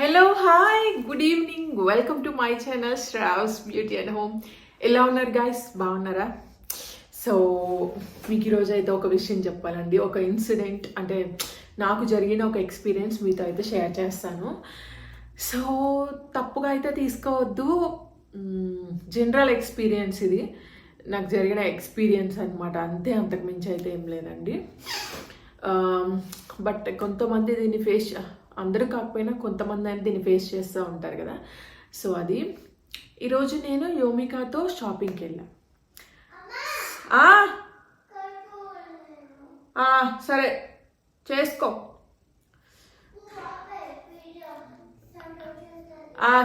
Hello hi good evening welcome to my channel Shravs beauty and home ఎలా ఉన్నారు guys బాగున్నారా? So మీకు ఈరోజు అయితే ఒక విషయం చెప్పాలండి. ఒక ఇన్సిడెంట్ అంటే నాకు జరిగిన ఒక ఎక్స్పీరియన్స్ మీతో అయితే షేర్ చేస్తాను. సో తప్పుగా అయితే తీసుకోవద్దు. జనరల్ ఎక్స్పీరియన్స్ ఇది. నాకు జరిగిన ఎక్స్పీరియన్స్ అనమాట అంతే అంతకుమించి అయితే ఏం లేదండి. Um, బట్ కొంతమంది దీన్ని ఫేస్ అందరూ కాకపోయినా కొంతమంది అయినా దీన్ని ఫేస్ చేస్తూ ఉంటారు కదా. సో అది. ఈరోజు నేను యోమికాతో షాపింగ్కి వెళ్ళాను సరే. చేసుకో.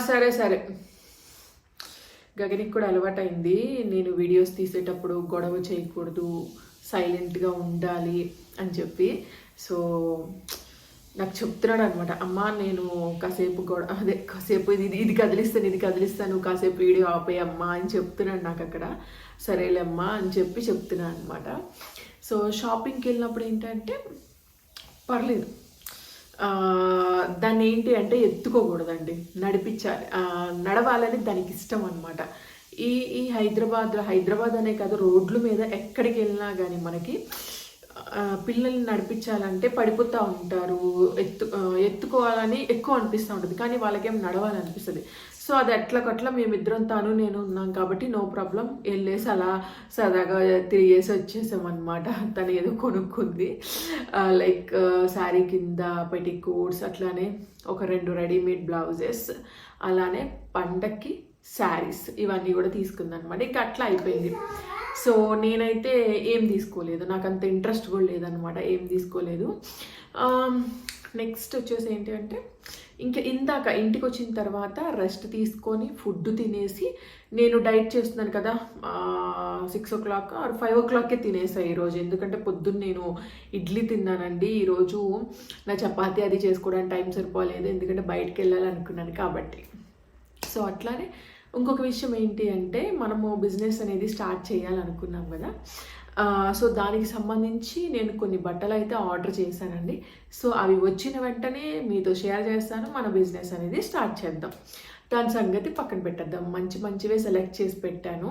సరే సరే. గగనికి కూడా అలవాటైంది. నేను వీడియోస్ తీసేటప్పుడు గొడవ చేయకూడదు సైలెంట్గా ఉండాలి అని చెప్పి. సో నాకు చెప్తున్నాడు అనమాట అమ్మ నేను కాసేపు గొడవ అదే కాసేపు ఇది ఇది- కదిలిస్తాను ఇది కదిలిస్తాను కాసేపు వీడియో ఆపే అమ్మా అని చెప్తున్నాడు నాకు అక్కడ. సరేలేమ్మా అని చెప్పి చెప్తున్నాను అనమాట సో షాపింగ్కి వెళ్ళినప్పుడు ఏంటంటే పర్లేదు. దాన్ని ఏంటి అంటే ఎత్తుకోకూడదండి. నడిపించాలి. నడవాలని దానికి ఇష్టం అనమాట ఈ ఈ హైదరాబాద్ హైదరాబాద్ అనే కాదు రోడ్ల మీద ఎక్కడికి వెళ్ళినా కానీ మనకి పిల్లల్ని నడిపించాలంటే పడిపోతూ ఉంటారు. ఎత్తు ఎత్తుకోవాలని ఎక్కువ అనిపిస్తూ ఉంటుంది. కానీ వాళ్ళకేం నడవాలనిపిస్తుంది. సో అది ఎట్లకట్లా మేమిద్దరం తాను నేను ఉన్నాం కాబట్టి నో ప్రాబ్లం. వెళ్ళేసి అలా సరదాగా తిరిగేసి వచ్చేసాం అనమాట తను ఏదో కొనుక్కుంది. లైక్ శారీ కింద పెట్టి కోట్స్ అట్లానే ఒక రెండు రెడీమేడ్ బ్లౌజెస్. అలానే పండక్కి శారీస్ ఇవన్నీ కూడా తీసుకుందనమాట ఇంకా అట్లా అయిపోయింది. సో నేనైతే ఏం తీసుకోలేదు. నాకు అంత ఇంట్రెస్ట్ కూడా లేదనమాట ఏం తీసుకోలేదు. నెక్స్ట్ వచ్చేసి ఏంటి అంటే ఇంకా ఇందాక ఇంటికి వచ్చిన తర్వాత రెస్ట్ తీసుకొని ఫుడ్ తినేసి నేను డైట్ చేస్తున్నాను కదా six o'clock or five ఓ క్లాక్కే తినేసా ఈరోజు. ఎందుకంటే పొద్దున్న నేను ఇడ్లీ తిన్నానండి. ఈరోజు నా చపాతి అది చేసుకోవడానికి టైం సరిపోలేదు. ఎందుకంటే బయటకు వెళ్ళాలనుకున్నాను కాబట్టి. సో అట్లానే ఇంకొక విషయం ఏంటి అంటే మనము బిజినెస్ అనేది స్టార్ట్ చేయాలనుకున్నాం కదా. సో దానికి సంబంధించి నేను కొన్ని బట్టలు అయితే ఆర్డర్ చేశానండి. సో అవి వచ్చిన వెంటనే మీతో షేర్ చేస్తాను. మన బిజినెస్ అనేది స్టార్ట్ చేద్దాం. దాని సంగతి పక్కన పెట్టేద్దాం. మంచి మంచివే సెలెక్ట్ చేసి పెట్టాను.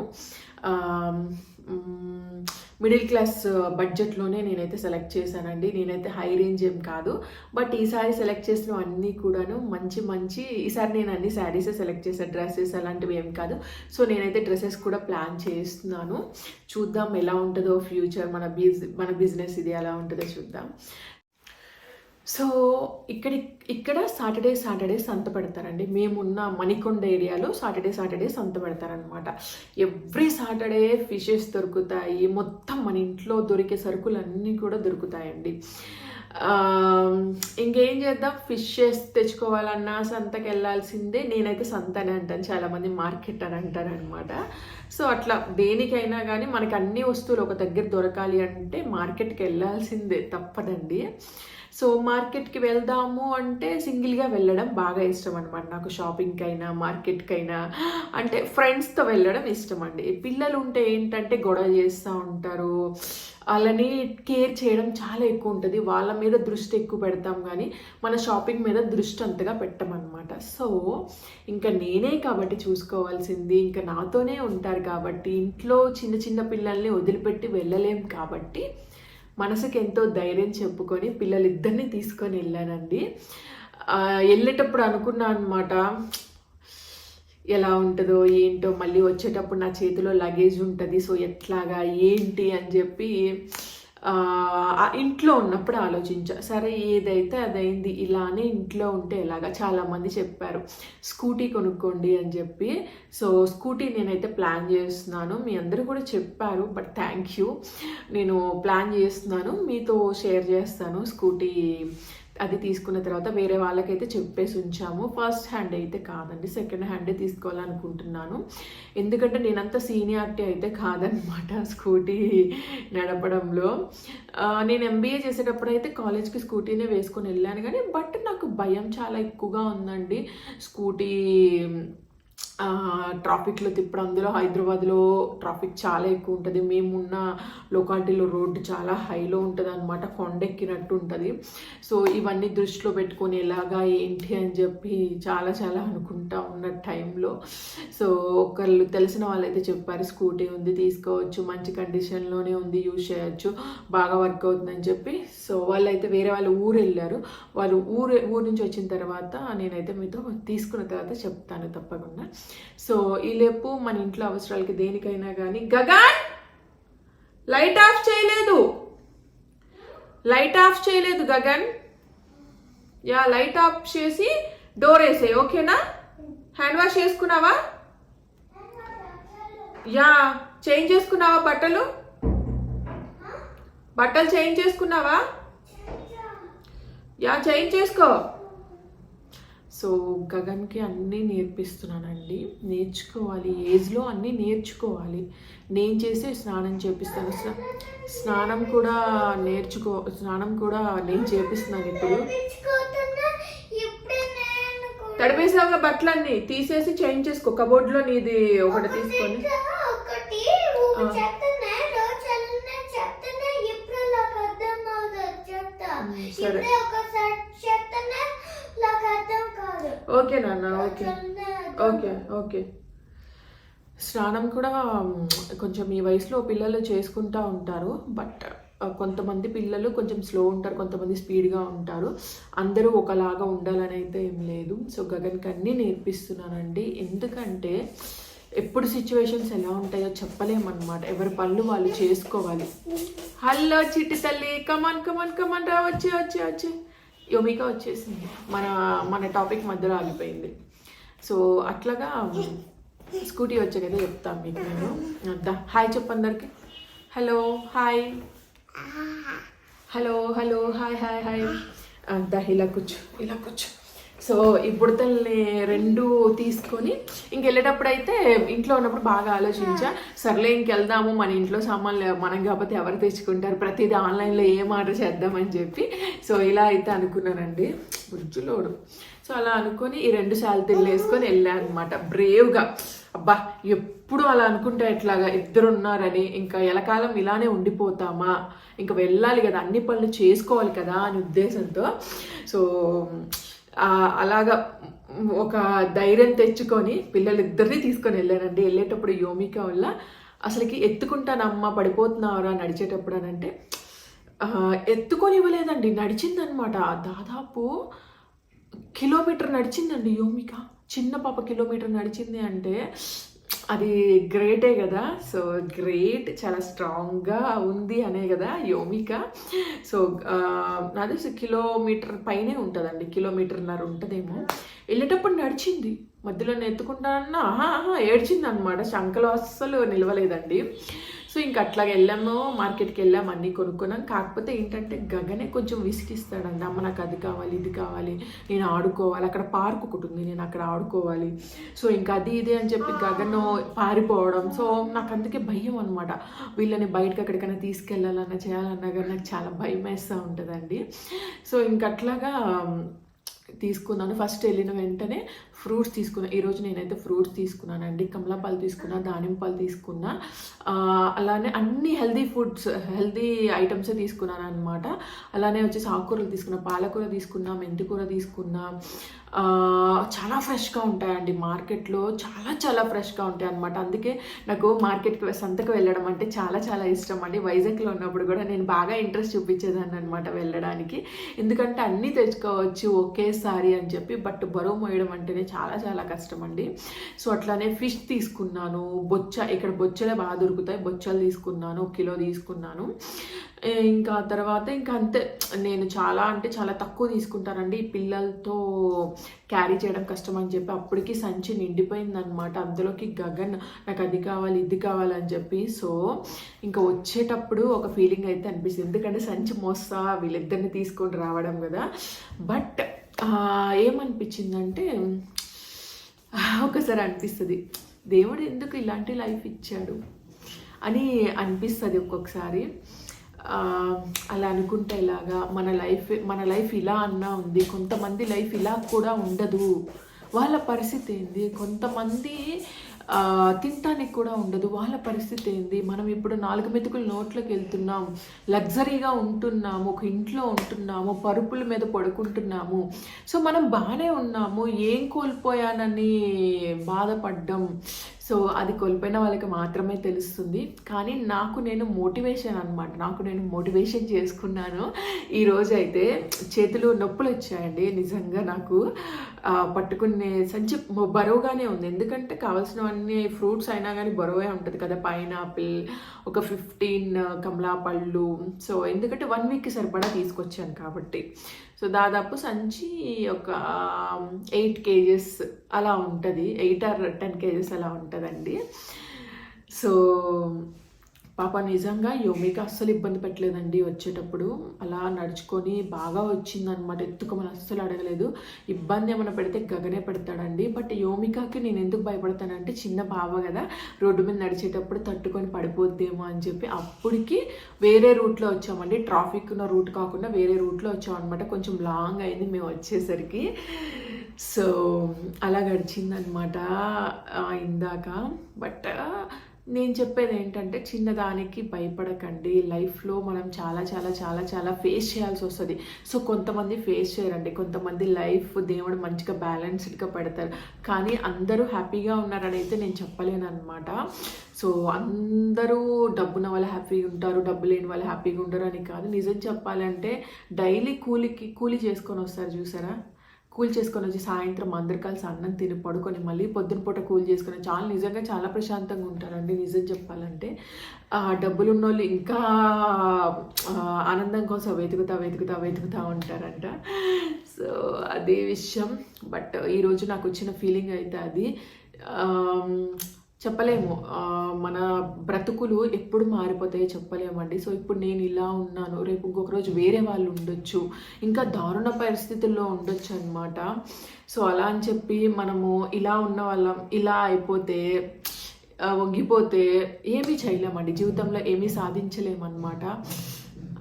మిడిల్ క్లాస్ బడ్జెట్లోనే నేనైతే సెలెక్ట్ చేశానండి. నేనైతే హై రేంజ్ ఏం కాదు. బట్ ఈసారి సెలెక్ట్ చేసిన అన్నీ కూడాను మంచి మంచి ఈసారి నేను అన్ని శారీసే సెలెక్ట్ చేశాను డ్రెస్సెస్ అలాంటివి ఏం కాదు. సో నేనైతే డ్రెస్సెస్ కూడా ప్లాన్ చేస్తున్నాను. చూద్దాం ఎలా ఉంటుందో ఫ్యూచర్ మన బిజ్ మన బిజినెస్ ఇది ఎలా ఉంటుందో చూద్దాం. సో ఇక్కడ ఇక్కడ సాటర్డే సాటర్డే సంత పెడతారండి. మేమున్న మణికొండ ఏరియాలో సాటర్డే సాటర్డే సంత పెడతారనమాట ఎవ్రీ సాటర్డే ఫిషెస్ దొరుకుతాయి. మొత్తం మన ఇంట్లో దొరికే సరుకులు అన్నీ కూడా దొరుకుతాయండి. ఇంకేం చేద్దాం? ఫిషెస్ తెచ్చుకోవాలన్నా సంతకి వెళ్ళాల్సిందే నేనైతే సంత అని అంటాను. చాలామంది మార్కెట్ అని అంటారు అనమాట సో అట్లా దేనికైనా కానీ మనకి అన్ని వస్తువులు ఒక దగ్గర దొరకాలి అంటే మార్కెట్కి వెళ్ళాల్సిందే తప్పదండి. సో మార్కెట్కి వెళ్దాము అంటే సింగిల్గా వెళ్ళడం బాగా ఇష్టం అనమాట నాకు షాపింగ్కి అయినా మార్కెట్కి అయినా అంటే ఫ్రెండ్స్తో వెళ్ళడం ఇష్టం అండి పిల్లలు ఉంటే ఏంటంటే గొడవ చేస్తూ ఉంటారు. వాళ్ళని కేర్ చేయడం చాలా ఎక్కువ ఉంటుంది. వాళ్ళ మీద దృష్టి ఎక్కువ పెడతాం కానీ మన షాపింగ్ మీద దృష్టి అంతగా పెట్టమన్నమాట. సో ఇంకా నేనే కాబట్టి చూసుకోవాల్సింది. ఇంకా నాతోనే ఉంటారు కాబట్టి ఇంట్లో చిన్న చిన్న పిల్లల్ని వదిలిపెట్టి వెళ్ళలేం కాబట్టి మనసుకి ఎంతో ధైర్యం చెప్పుకొని పిల్లలిద్దరిని తీసుకొని వెళ్ళానండి. వెళ్ళేటప్పుడు అనుకున్నా అనమాట ఎలా ఉంటుందో ఏంటో మళ్ళీ వచ్చేటప్పుడు నా చేతిలో లగేజ్ ఉంటుంది. సో ఎట్లాగా ఏంటి అని చెప్పి ఇంట్లో ఉన్నప్పుడు ఆలోచించా. సరే ఏదైతే అదైంది ఇలానే ఇంట్లో ఉంటే ఎలాగా? చాలామంది చెప్పారు స్కూటీ కొనుక్కోండి అని చెప్పి. సో స్కూటీ నేనైతే ప్లాన్ చేస్తున్నాను. మీ అందరూ కూడా చెప్పారు బట్ థ్యాంక్ యూ. నేను ప్లాన్ చేస్తున్నాను మీతో షేర్ చేస్తాను స్కూటీ అది తీసుకున్న తర్వాత వేరే వాళ్ళకైతే చెప్పేసి ఉంచాము. ఫస్ట్ హ్యాండ్ అయితే కాదండి. సెకండ్ హ్యాండే తీసుకోవాలనుకుంటున్నాను. ఎందుకంటే నేనంత సీనియారిటీ అయితే కాదనమాట స్కూటీ నడపడంలో. నేను ఎంబీఏ చేసేటప్పుడు అయితే కాలేజ్కి స్కూటీనే వేసుకొని వెళ్ళాను కానీ బట్ నాకు భయం చాలా ఎక్కువగా ఉందండి. స్కూటీ ట్రాఫిక్లో తిప్పడం అందులో హైదరాబాద్లో ట్రాఫిక్ చాలా ఎక్కువ ఉంటుంది. మేమున్న లొకాలిటీలో రోడ్డు చాలా హైలో ఉంటుంది అనమాట కొండెక్కినట్టు ఉంటుంది. సో ఇవన్నీ దృష్టిలో పెట్టుకొని ఎలాగా ఏంటి అని చెప్పి చాలా చాలా అనుకుంటా ఉన్న టైంలో. సో ఒకళ్ళు తెలిసిన వాళ్ళైతే చెప్పారు స్కూటీ ఉంది తీసుకోవచ్చు మంచి కండిషన్లోనే ఉంది యూజ్ చేయొచ్చు బాగా వర్క్ అవుతుందని చెప్పి. సో వాళ్ళైతే వేరే వాళ్ళు ఊరు వెళ్ళారు. వాళ్ళు ఊరు ఊరు నుంచి వచ్చిన తర్వాత నేనైతే మీతో తీసుకున్న తర్వాత చెప్తాను తప్పకుండా. సో ఈలోపు మన ఇంట్లో అవసరాలకి దేనికైనా కానీ గగన్! లైట్ ఆఫ్ చేయలేదు. లైట్ ఆఫ్ చేయలేదు గగన్. యా లైట్ ఆఫ్ చేసి డోర్ వేసే ఓకేనా? హ్యాండ్ వాష్ చేసుకున్నావా? యా చేంజ్ చేసుకున్నావా బట్టలు? బట్టలు చేంజ్ చేసుకున్నావా? యా చేంజ్ చేసుకో. సో గగన్కి అన్నీ నేర్పిస్తున్నానండి. నేర్చుకోవాలి. ఏజ్లో అన్నీ నేర్చుకోవాలి. నేను చేసే స్నానం చేపిస్తాను. స్నా- స్నానం కూడా నేర్చుకో స్నానం కూడా నేను చేపిస్తున్నాను ఇప్పుడు. తడిపేసావుగా బట్టలన్నీ. తీసేసి చేంజ్ చేసుకో. కబోర్డ్లో నీది ఒకటి తీసుకొని. ఇంకా ఒకటి ఊ చెప్తున్నా రోజు చల్లని చెప్తున్నా ఇప్పుడు నాకు అర్థం అవుతుంది చెప్తా ఉమ్, సరే. ఇప్పుడే ఒకసారి చెప్తున్నా నాకు అర్థం కాదు ఓకే నాన్న ఓకే. Okay okay. స్నానం కూడా కొంచెం ఈ వయసులో పిల్లలు చేసుకుంటూ ఉంటారు. బట్ కొంతమంది పిల్లలు కొంచెం స్లో ఉంటారు కొంతమంది స్పీడ్గా ఉంటారు. అందరూ ఒకలాగా ఉండాలని అయితే ఏం లేదు. సో గగన్కి అన్నీ నేర్పిస్తున్నానండి. ఎందుకంటే ఎప్పుడు సిచ్యువేషన్స్ ఎలా ఉంటాయో చెప్పలేమన్నమాట. ఎవరి పనులు వాళ్ళు చేసుకోవాలి. హలో చిట్టి తల్లి కమాన్ కమాన్ కమాన్ రా వచ్చే వచ్చే వచ్చే. యోమిక వచ్చేసింది. మన మన టాపిక్ మధ్యలో ఆగిపోయింది. సో అట్లాగా స్కూటీ వచ్చే కదా చెప్తాను మీకు నేను. అద్దా హాయ్ చెప్పు అందరికి hello hi. Hello hello hi hi hi. అంతా ఇలా కూర్చో ఇలా కూర్చో. సో ఈ బుడతల్ని రెండు తీసుకొని ఇంక వెళ్ళేటప్పుడు అయితే ఇంట్లో ఉన్నప్పుడు బాగా ఆలోచించా. సర్లే ఇంకెళ్దాము మన ఇంట్లో సామాన్లు మనం కాకపోతే ఎవరు తెచ్చుకుంటారు ప్రతిదీ ఆన్లైన్లో ఏం ఆర్డర్ చేద్దామని చెప్పి. సో ఇలా అయితే అనుకున్నానండి. బుజ్జులోడు సో అలా అనుకొని ఈ రెండు శాలతీలు వేసుకొని వెళ్ళాను అనమాట బ్రేవ్గా. అబ్బా ఎప్పుడు అలా అనుకుంటే ఎట్లాగా ఇద్దరు ఉన్నారని ఇంకా ఎలకాలం ఇలానే ఉండిపోతామా? ఇంకా వెళ్ళాలి కదా అన్ని పనులు చేసుకోవాలి కదా అని ఉద్దేశంతో. సో అలాగా ఒక ధైర్యం తెచ్చుకొని పిల్లలిద్దరిని తీసుకొని వెళ్ళానండి. వెళ్ళేటప్పుడు యోమిక వల్ల అసలుకి ఎత్తుకుంటానమ్మా పడిపోతున్నావరా నడిచేటప్పుడు అని అంటే ఎత్తుకొని ఇవ్వలేదండి నడిచిందనమాట. దాదాపు కిలోమీటర్ నడిచిందండి యోమిక. చిన్న పాప కిలోమీటర్ నడిచింది అంటే అది గ్రేటే కదా. సో గ్రేట్ చాలా స్ట్రాంగ్గా ఉంది అనే కదా యోమిక. సో నాది కిలోమీటర్ పైనే ఉంటుందండి. కిలోమీటర్న్నర ఉంటుందేమో. వెళ్ళేటప్పుడు నడిచింది. మధ్యలో నెత్తుకుంటానన్నా ఆహా ఆహా ఏడ్చింది అనమాట శంకలో అస్సలు నిలవలేదండి. సో ఇంక అట్లాగే వెళ్ళాము మార్కెట్కి వెళ్ళాము అన్నీ కొనుక్కున్నాం. కాకపోతే ఏంటంటే గగనే కొంచెం విసిగిస్తాడండి అమ్మ నాకు అది కావాలి ఇది కావాలి నేను ఆడుకోవాలి. అక్కడ పార్క్ ఒకటి ఉంది నేను అక్కడ ఆడుకోవాలి. సో ఇంకా అది ఇది అని చెప్పి గగను పారిపోవడం. సో నాకు అందుకే భయం అనమాట వీళ్ళని బయటకు ఎక్కడికైనా తీసుకెళ్ళాలన్నా చేయాలన్నా కానీ నాకు చాలా భయం వేస్తూ ఉంటుందండి. సో ఇంక అట్లాగా తీసుకున్నాను. ఫస్ట్ వెళ్ళిన వెంటనే ఫ్రూట్స్ తీసుకున్నాను ఈరోజు నేనైతే ఫ్రూట్స్ తీసుకున్నానండి కమలాపాలు తీసుకున్నా దానిమ్మ పాలు తీసుకున్నా. అలానే అన్ని హెల్దీ ఫుడ్స్ హెల్దీ ఐటమ్స్ తీసుకున్నాను అనమాట అలానే వచ్చేసి ఆకుకూరలు తీసుకున్నా పాలకూర తీసుకున్నా మెంతికూర తీసుకున్నా. చాలా ఫ్రెష్గా ఉంటాయండి మార్కెట్లో చాలా చాలా ఫ్రెష్గా ఉంటాయి అనమాట అందుకే నాకు మార్కెట్కి సంతకు వెళ్ళడం అంటే చాలా చాలా ఇష్టం అండి. వైజాగ్లో ఉన్నప్పుడు కూడా నేను బాగా ఇంట్రెస్ట్ చూపించేదాన్ని అనమాట వెళ్ళడానికి. ఎందుకంటే అన్నీ తెచ్చుకోవచ్చు ఒకేసారి అని చెప్పి బట్ బరువు మోయడం అంటేనే చాలా చాలా కష్టం అండి సో అట్లానే ఫిష్ తీసుకున్నాను. బొచ్చ ఇక్కడ బొచ్చలే బాగా దొరుకుతాయి. బొచ్చలు తీసుకున్నాను కిలో తీసుకున్నాను. ఇంకా తర్వాత ఇంకా అంతే. నేను చాలా అంటే చాలా తక్కువ తీసుకుంటానండి. ఈ పిల్లలతో క్యారీ చేయడం కష్టం అని చెప్పి అప్పటికి సంచి నిండిపోయింది అనమాట అందులోకి గగన్ నాకు అది కావాలి ఇది కావాలి అని చెప్పి. సో ఇంకా వచ్చేటప్పుడు ఒక ఫీలింగ్ అయితే అనిపిస్తుంది. ఎందుకంటే సంచి మోస్తా వీళ్ళిద్దరిని తీసుకొని రావడం కదా. బట్ ఏమనిపించిందంటే ఒకసారి అనిపిస్తుంది దేవుడు ఎందుకు ఇలాంటి లైఫ్ ఇచ్చాడు? అని అనిపిస్తుంది ఒక్కొక్కసారి. అలా అనుకుంటే ఇలాగా మన లైఫ్ మన లైఫ్ ఇలా అన్నా ఉంది కొంతమంది లైఫ్ ఇలా కూడా ఉండదు. వాళ్ళ పరిస్థితి ఏంది? కొంతమంది తినటానికి కూడా ఉండదు. వాళ్ళ పరిస్థితి ఏంది? మనం ఇప్పుడు నాలుగు మెతుకులు నోట్లోకి వెళ్తున్నాం. లగ్జరీగా ఉంటున్నాము. ఒక ఇంట్లో ఉంటున్నాము. పరుపుల మీద పడుకుంటున్నాము. సో మనం బాగానే ఉన్నాము. ఏం కోల్పోయానని బాధపడ్డం. సో అది కోల్పోయిన వాళ్ళకి మాత్రమే తెలుస్తుంది. కానీ నాకు నేను మోటివేషన్ అనమాట నాకు నేను మోటివేషన్ చేసుకున్నాను. ఈరోజు అయితే చేతులు నొప్పులు వచ్చాయండి. నిజంగా నాకు పట్టుకునే సంచి బరువుగానే ఉంది. ఎందుకంటే కావాల్సినవన్నీ ఫ్రూట్స్ అయినా కానీ బరువే ఉంటుంది కదా. పైనాపిల్ ఒక ఫిఫ్టీన్ కమలా పళ్ళు సో ఎందుకంటే వన్ వీక్కి సరిపడా తీసుకొచ్చాను కాబట్టి. సో దాదాపు సంచి ఒక um, ఎయిట్ కేజెస్ అలా ఉంటుంది. ఎయిట్ ఆర్ టెన్ కేజెస్ అలా ఉంటుందండి. సో పాప నిజంగా యోమిక అస్సలు ఇబ్బంది పెట్టలేదండి వచ్చేటప్పుడు. అలా నడుచుకొని బాగా వచ్చిందనమాట ఎత్తుకమని అస్సలు అడగలేదు. ఇబ్బంది ఏమైనా పెడితే గగనే పెడతాడండి. బట్ యోమికకి నేను ఎందుకు భయపడతానంటే చిన్న బావ కదా రోడ్డు మీద నడిచేటప్పుడు తట్టుకొని పడిపోద్దేమో అని చెప్పి అప్పటికి వేరే రూట్లో వచ్చామండి. ట్రాఫిక్ ఉన్న రూట్ కాకుండా వేరే రూట్లో వచ్చామన్నమాట. కొంచెం లాంగ్ అయింది మేము వచ్చేసరికి. సో అలా గడిచిందనమాట ఇందాక. బట్ నేను చెప్పేది ఏంటంటే చిన్నదానికి భయపడకండి. లైఫ్లో మనం చాలా చాలా చాలా చాలా ఫేస్ చేయాల్సి వస్తుంది. సో కొంతమంది ఫేస్ చేయరండి. కొంతమంది లైఫ్ దేవుడు మంచిగా బ్యాలెన్స్డ్గా పెడతారు. కానీ అందరూ హ్యాపీగా ఉన్నారని అయితే నేను చెప్పలేను అనమాట సో అందరూ డబ్బున్న వాళ్ళు హ్యాపీగా ఉంటారు డబ్బు లేని వాళ్ళు హ్యాపీగా ఉండరు అని కాదు. నిజం చెప్పాలంటే డైలీ కూలికి కూలి చేసుకొని వస్తారు చూసారా? కూల్ చేసుకొని వచ్చి సాయంత్రం అందరు కలిసి అన్నం తిని పడుకొని మళ్ళీ పొద్దున పూట కూల్ చేసుకొని చాలా నిజంగా చాలా ప్రశాంతంగా ఉంటారండి. నిజం చెప్పాలంటే డబ్బులు ఉన్న వాళ్ళు ఇంకా ఆనందం కోసం వెతుకుతా వెతుకుతా వెతుకుతా ఉంటారంట. సో అదే విషయం. బట్ ఈరోజు నాకు వచ్చిన ఫీలింగ్ అయితే అది. చెప్పలేము. మన బ్రతుకులు ఎప్పుడు మారిపోతాయో చెప్పలేమండి సో ఇప్పుడు నేను ఇలా ఉన్నాను రేపు ఇంకొక రోజు వేరే వాళ్ళు ఉండొచ్చు ఇంకా దారుణ పరిస్థితుల్లో ఉండొచ్చు అనమాట సో అలా అని చెప్పి మనము ఇలా ఉన్న వాళ్ళం ఇలా అయిపోతే వంగిపోతే ఏమీ చేయలేమండి జీవితంలో ఏమీ సాధించలేమన్నమాట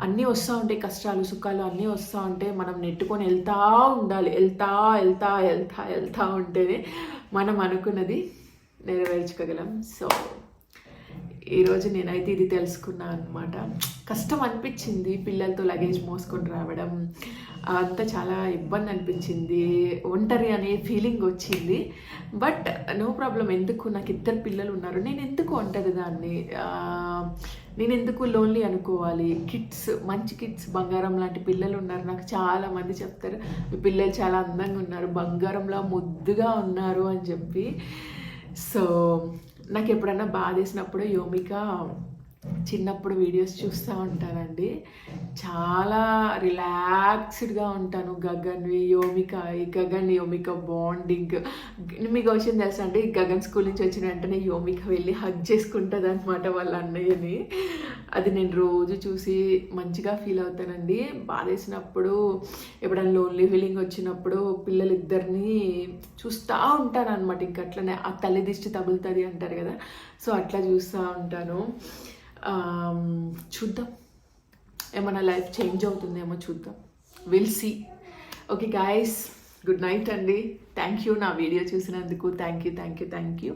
అన్నీ వస్తూ ఉంటాయి కష్టాలు సుఖాలు అన్నీ వస్తూ ఉంటే మనం నెట్టుకొని వెళ్తా ఉండాలి. వెళ్తా వెళ్తా వెళ్తా వెళ్తా ఉంటేనే మనం అనుకున్నది నెరవేర్చుకోగలం. సో ఈరోజు నేనైతే ఇది తెలుసుకున్నా అనమాట కష్టం అనిపించింది పిల్లలతో లగేజ్ మోసుకొని రావడం. అంతా చాలా ఇబ్బంది అనిపించింది ఒంటరి అనే ఫీలింగ్ వచ్చింది. బట్ నో ప్రాబ్లం ఎందుకు? నాకు ఇద్దరు పిల్లలు ఉన్నారు. నేను ఎందుకు ఒంటరి దాన్ని? నేను ఎందుకు లోన్లీ అనుకోవాలి? కిడ్స్ మంచి కిడ్స్ బంగారం లాంటి పిల్లలు ఉన్నారు. నాకు చాలా మంది చెప్తారు. పిల్లలు చాలా అందంగా ఉన్నారు. బంగారంలా ముద్దుగా ఉన్నారు అని చెప్పి. సో నాకు ఎప్పుడన్నా బాధ వేసినప్పుడు యోమిక చిన్నప్పుడు వీడియోస్ చూస్తూ ఉంటానండి. చాలా రిలాక్స్డ్గా ఉంటాను. గగన్వి యోమిక ఈ గగన్ యోమిక బాండింగ్ మీకు విషయం తెలుసా అండి? గగన్ స్కూల్ నుంచి వచ్చిన వెంటనే యోమిక వెళ్ళి హగ్ చేసుకుంటుంది అనమాట వాళ్ళ అన్నయ్యని. అది నేను రోజు చూసి మంచిగా ఫీల్ అవుతానండి. బాధేసినప్పుడు ఎప్పుడైనా లోన్లీ ఫీలింగ్ వచ్చినప్పుడు పిల్లలిద్దరిని చూస్తూ ఉంటాను అనమాట ఇంక అట్లనే ఆ తల్లి దిష్టి తగులుతుంది అంటారు కదా? సో అట్లా చూస్తూ ఉంటాను. చూద్దాం. ఏమైనా లైఫ్ చేంజ్ అవుతుందేమో చూద్దాం. Will see okay guys good night అండి. థ్యాంక్ యూ నా వీడియో చూసినందుకు thank you thank you thank you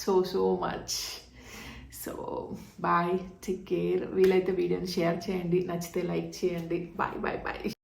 so so much so bye take care వీలైతే వీడియోని షేర్ చేయండి. నచ్చితే లైక్ చేయండి. Bye bye bye